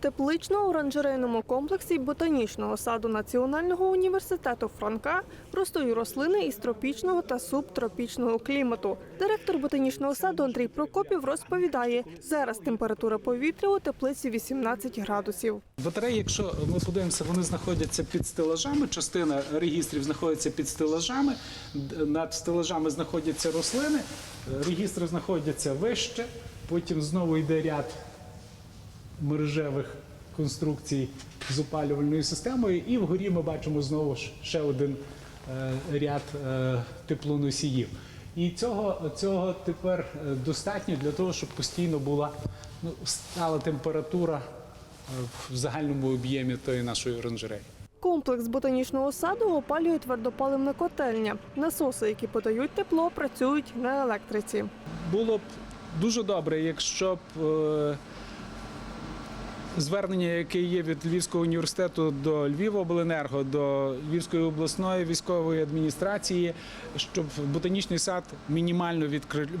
Теплично-оранжерейному комплексі ботанічного саду Національного університету Франка ростуть рослини із тропічного та субтропічного клімату. Директор ботанічного саду Андрій Прокопів розповідає, зараз температура повітря у теплиці 18 градусів. Батареї, якщо ми подивимося, вони знаходяться під стелажами. Частина регістрів знаходиться під стелажами. Над стелажами знаходяться рослини, регістри знаходяться вище. Потім знову йде ряд мережевих конструкцій з опалювальною системою. І вгорі ми бачимо знову ж ще один е, ряд е, теплоносіїв. І цього, цього тепер е, достатньо для того, щоб постійно була ну, стала температура в загальному об'ємі тої нашої оранжереї. Комплекс ботанічного саду опалює твердопаливна котельня. Насоси, які подають тепло, працюють на електриці. Було б дуже добре, якщо б звернення, яке є від Львівського університету до Львівобленерго, до Львівської обласної військової адміністрації, щоб ботанічний сад мінімально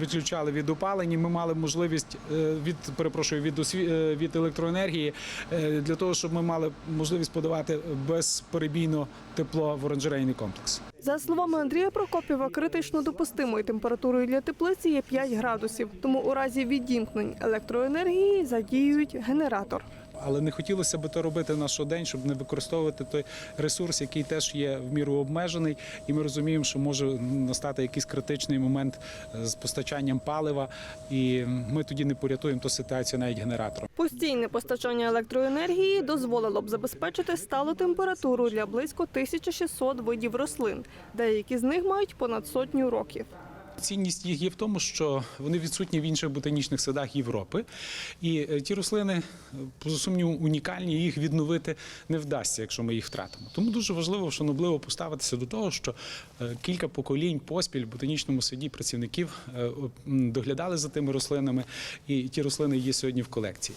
відключали від опалення. Ми мали можливість е, від перепрошую від осві- е, від електроенергії е, для того, щоб ми мали можливість подавати безперебійно тепло в оранжерейний комплекс. За словами Андрія Прокопєва, критично допустимою температурою для теплиці є 5 градусів. Тому у разі відімкнень електроенергії задіюють генератор. Але не хотілося б то робити на щодень, щоб не використовувати той ресурс, який теж є в міру обмежений, і ми розуміємо, що може настати якийсь критичний момент е, з постачанням палива, і ми тоді не порятуємо ту ситуацію навіть генератором. Постійне постачання електроенергії дозволило б забезпечити сталу температуру для близько 1600 видів рослин. Деякі з них мають понад сотню років. Цінність їх є в тому, що вони відсутні в інших ботанічних садах Європи, і е, ті рослини, е, поза сумніву, унікальні, їх відновити не вдасться, якщо ми їх втратимо. Тому дуже важливо, шанобливо поставитися до того, що е, кілька поколінь поспіль в ботанічному саді працівників доглядали за тими рослинами, і ті рослини є сьогодні в колекції.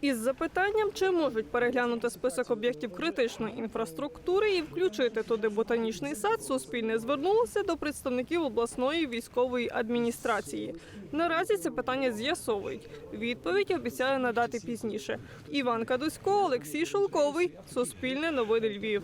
Із запитанням, чи можуть переглянути список об'єктів критичної інфраструктури і включити туди ботанічний сад, Суспільне звернулося до представників обласної військової адміністрації. Наразі це питання з'ясовують. Відповідь обіцяє надати пізніше. Іван Кадусько, Олексій Шулковий, Суспільне новини Львів.